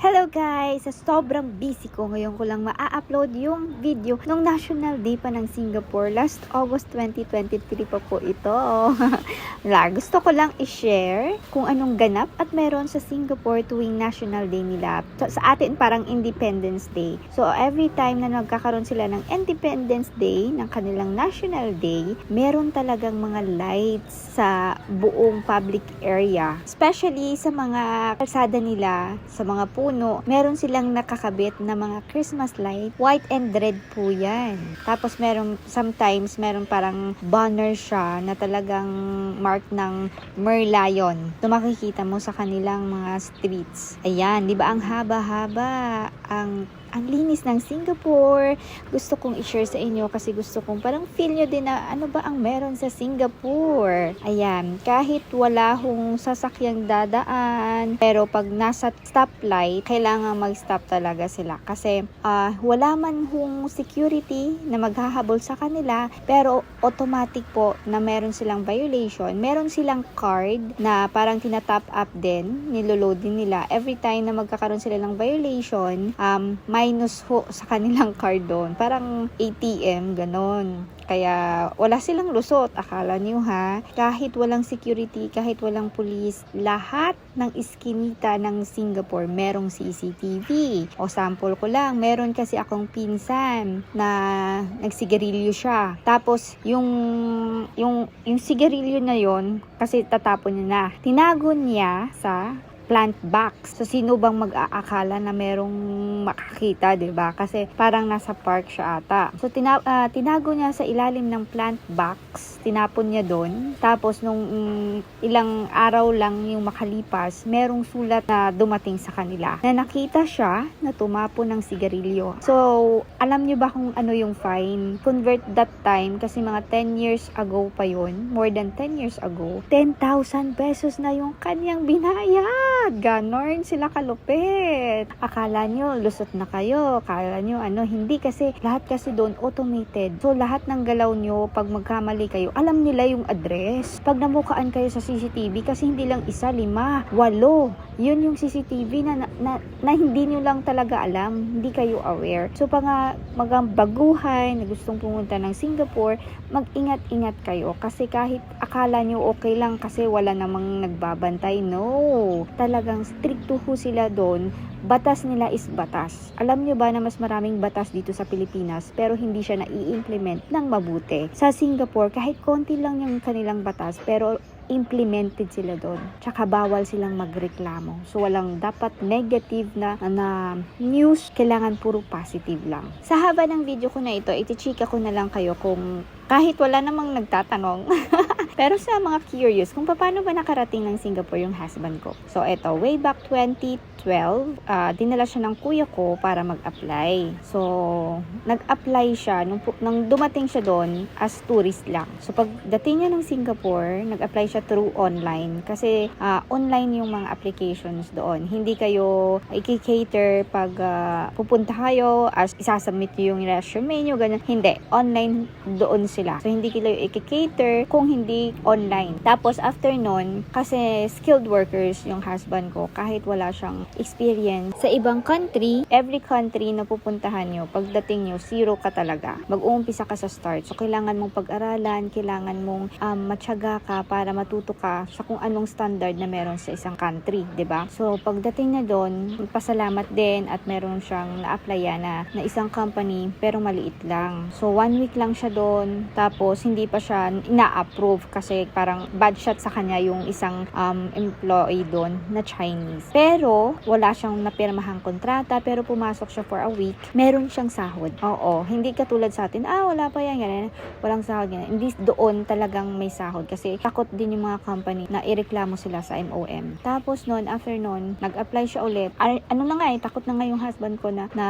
Hello guys! Sa sobrang busy ko, ngayon ko lang maa-upload yung video nung National Day pa ng Singapore. Last August 2023 pa po ito. La, gusto ko lang i-share kung anong ganap at meron sa Singapore tuwing National Day nila. So, sa atin parang Independence Day. So every time na nagkakaroon sila ng Independence Day, ng kanilang National Day, meron talagang mga lights sa buong public area. Especially sa mga kalsada nila, sa mga puno, meron silang nakakabit na mga Christmas light. White and red po yan. Tapos meron, sometimes, meron parang banner siya na talagang mark ng Merlion. Ito makikita mo sa kanilang mga streets. Ayan, di ba ang haba-haba, ang ang linis ng Singapore. Gusto kong i-share sa inyo kasi gusto kong parang feel nyo din na ano ba ang meron sa Singapore. Ayan, kahit wala hong sasakyang dadaan, pero pag nasa stoplight, kailangan mag-stop talaga sila. Kasi ah, wala man hong security na maghahabol sa kanila, pero automatic po na meron silang violation. Meron silang card na parang tinatap up din, niloload din nila. Every time na magkakaroon sila ng violation, um, minus ho sa kanilang card doon. Parang ATM, ganon. Kaya wala silang lusot, akala niyo ha. Kahit walang security, kahit walang police, lahat ng iskinita ng Singapore merong CCTV. O sample ko lang, meron kasi akong pinsan na nagsigarilyo siya. Tapos yung yung yung sigarilyo na yon kasi tatapon niya na. Tinago niya sa plant box. So, sino bang mag-aakala na merong makakita, ba? Kasi parang nasa park siya ata. So, tina- ah, tinago niya sa ilalim ng plant box. Tinapon niya doon. Tapos, nung mm, ilang araw lang yung makalipas, merong sulat na dumating sa kanila. Na nakita siya na tumapon ng sigarilyo. So, alam niyo ba kung ano yung fine? Convert that time, kasi mga 10 years ago pa yon more than 10 years ago, 10,000 pesos na yung kanyang binayad. Ganon sila kalupit. Akala nyo, lusot na kayo. Akala nyo, ano, hindi kasi lahat kasi doon automated. So, lahat ng galaw nyo, pag magkamali kayo, alam nila yung address. Pag namukaan kayo sa CCTV, kasi hindi lang isa, lima, walo. Yun yung CCTV na, na, na, na hindi nyo lang talaga alam. Hindi kayo aware. So, pag nga magang baguhay na gustong pumunta ng Singapore, mag-ingat-ingat kayo. Kasi kahit akala nyo okay lang kasi wala namang nagbabantay, no. Talagang stricto ho sila doon. Batas nila is batas. Alam nyo ba na mas maraming batas dito sa Pilipinas pero hindi siya na-i-implement ng mabuti. Sa Singapore, kahit konti lang yung kanilang batas pero implemented sila doon. Tsaka bawal silang magreklamo. So walang dapat negative na, na news, kailangan puro positive lang. Sa haba ng video ko na ito, itichika ko na lang kayo kung kahit wala namang nagtatanong. Pero sa mga curious, kung paano ba nakarating ng Singapore yung husband ko. So, eto, way back 2012, ah, dinala siya ng kuya ko para mag-apply. So, nag-apply siya, nung, nung dumating siya doon, as tourist lang. So, pagdating niya ng Singapore, nag-apply siya through online. Kasi, ah, online yung mga applications doon. Hindi kayo i-cater pag ah, pupunta kayo, as isasubmit niyo yung resume niyo, ganyan. Hindi. Online doon sila. So, hindi kayo i-cater kung hindi online. Tapos, after nun, kasi skilled workers yung husband ko, kahit wala siyang experience sa ibang country, every country na pupuntahan nyo, pagdating nyo, zero ka talaga. Mag-uumpisa ka sa start. So, kailangan mong pag-aralan, kailangan mong um, matyaga ka para matuto ka sa kung anong standard na meron sa isang country, ba? So, pagdating na doon, pasalamat din at meron siyang na-applyan na, na isang company pero maliit lang. So, one week lang siya doon. Tapos, hindi pa siya ina-approve kasi parang bad shot sa kanya yung isang um, employee doon na Chinese. Pero, wala siyang napirmahang kontrata pero pumasok siya for a week. Meron siyang sahod. Oo, hindi katulad sa atin, ah, wala pa yan, ganyan. Walang sahod, ganyan. Hindi doon talagang may sahod kasi takot din yung mga company na ireklamo sila sa MOM. Tapos noon, after noon, nag-apply siya ulit. Ar- ano na nga eh, takot na nga yung husband ko na, na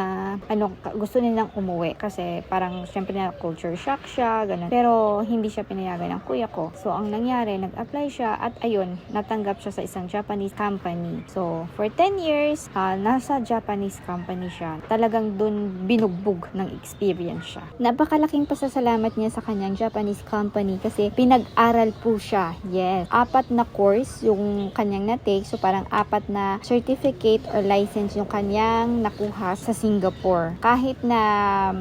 ano, gusto nilang umuwi kasi parang syempre na culture shock siya, ganun. Pero hindi siya pinayagan ng kuya ko. So, ang nangyari, nag-apply siya at ayun, natanggap siya sa isang Japanese company. So, for 10 years, ah, nasa Japanese company siya. Talagang dun binugbog ng experience siya. Napakalaking pasasalamat niya sa kanyang Japanese company kasi pinag-aral po siya. Yes. Apat na course yung kanyang na-take. So, parang apat na certificate or license yung kanyang nakuha sa Singapore. Kahit na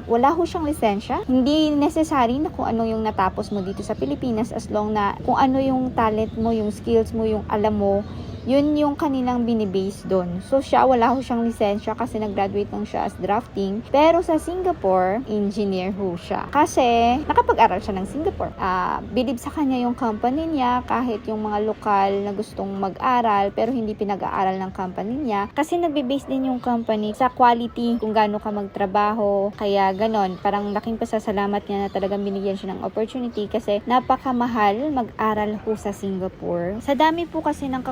wala ho siyang lisensya, hindi necessary na kung ano yung natapos mo dito sa Pilipinas as long na kung ano yung talent mo, yung skills mo, yung alam mo, yun yung kanilang binibase doon. So, siya, wala ho siyang lisensya kasi nag-graduate lang siya as drafting. Pero sa Singapore, engineer ho siya. Kasi, nakapag-aral siya ng Singapore. Ah, bilib sa kanya yung company niya, kahit yung mga lokal na gustong mag-aral, pero hindi pinag-aaral ng company niya. Kasi nagbe-base din yung company sa quality, kung gaano ka magtrabaho. Kaya, ganon. Parang laking pasasalamat niya na talagang binigyan siya ng opportunity kasi napakamahal mag-aral ho sa Singapore. Sa dami po kasi ng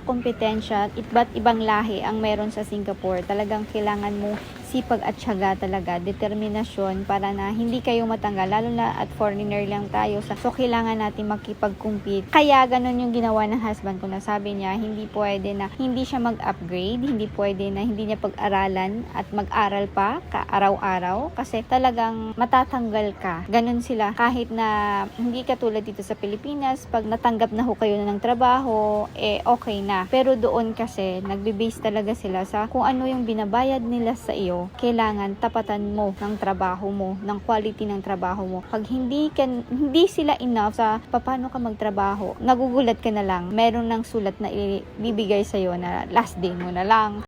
kakompetensya, iba't ibang lahi ang meron sa Singapore. Talagang kailangan mo sipag at syaga talaga, determinasyon para na hindi kayo matanggal, lalo na at foreigner lang tayo. So, kailangan natin makipag-compete. Kaya, ganun yung ginawa ng husband ko na sabi niya, hindi pwede na hindi siya mag-upgrade, hindi pwede na hindi niya pag-aralan at mag-aral pa araw-araw kasi talagang matatanggal ka. Ganun sila. Kahit na hindi katulad dito sa Pilipinas, pag natanggap na ho kayo ng trabaho, eh okay na. Pero doon kasi, nagbe-base talaga sila sa kung ano yung binabayad nila sa iyo, kailangan tapatan mo ng trabaho mo, ng quality ng trabaho mo. Pag hindi ka, hindi sila enough sa paano ka magtrabaho, nagugulat ka na lang. Meron ng sulat na ibibigay sa iyo na last day mo na lang.